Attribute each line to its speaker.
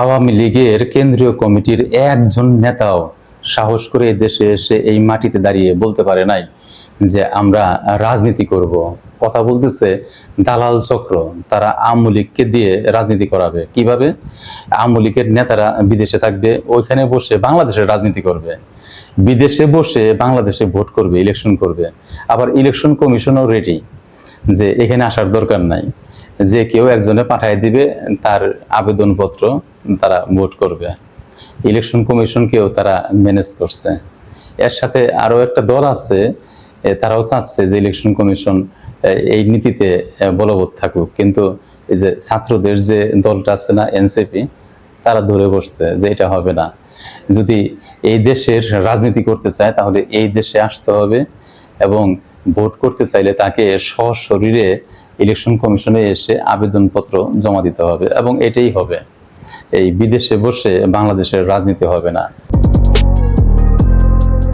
Speaker 1: আওয়ামী লীগের কেন্দ্রীয় কমিটির একজন নেতাও সাহস করে দেশে এসে এই মাটিতে দাঁড়িয়ে বলতে পারে নাই যে আমরা রাজনীতি করব। কথা বলতেছে দালাল চক্র। তারা আওয়ামী লীগকে দিয়ে রাজনীতি করাবে। কীভাবে? আওয়ামী লীগের নেতারা বিদেশে থাকবে, ওইখানে বসে বাংলাদেশের রাজনীতি করবে। বিদেশে বসে বাংলাদেশে ভোট করবে, ইলেকশন করবে। আবার ইলেকশন কমিশনও রেডি যে এখানে আসার দরকার নাই। যে কেউ একজনে পাঠায় দিবে তার আবেদনপত্র। তারা ভোট করবে। ইলেকশন কমিশনকেও তারা ম্যানেজ করছে। এর সাথে আরও একটা দল আছে তারাও চাচ্ছে যে ইলেকশন কমিশন এই নীতিতে বলবৎ থাকুক। কিন্তু এই যে ছাত্রদের যে দলটা আছে না, এনসিপি, তারা ধরে বসছে যে এটা হবে না। যদি এই দেশের রাজনীতি করতে চায়, তাহলে এই দেশে আসতে হবে এবং ভোট করতে চাইলে তাকে সশরীরে ইলেকশন কমিশনে এসে আবেদনপত্র জমা দিতে হবে এবং এটাই হবে। এই বিদেশে বসে বাংলাদেশের রাজনীতি হবে না।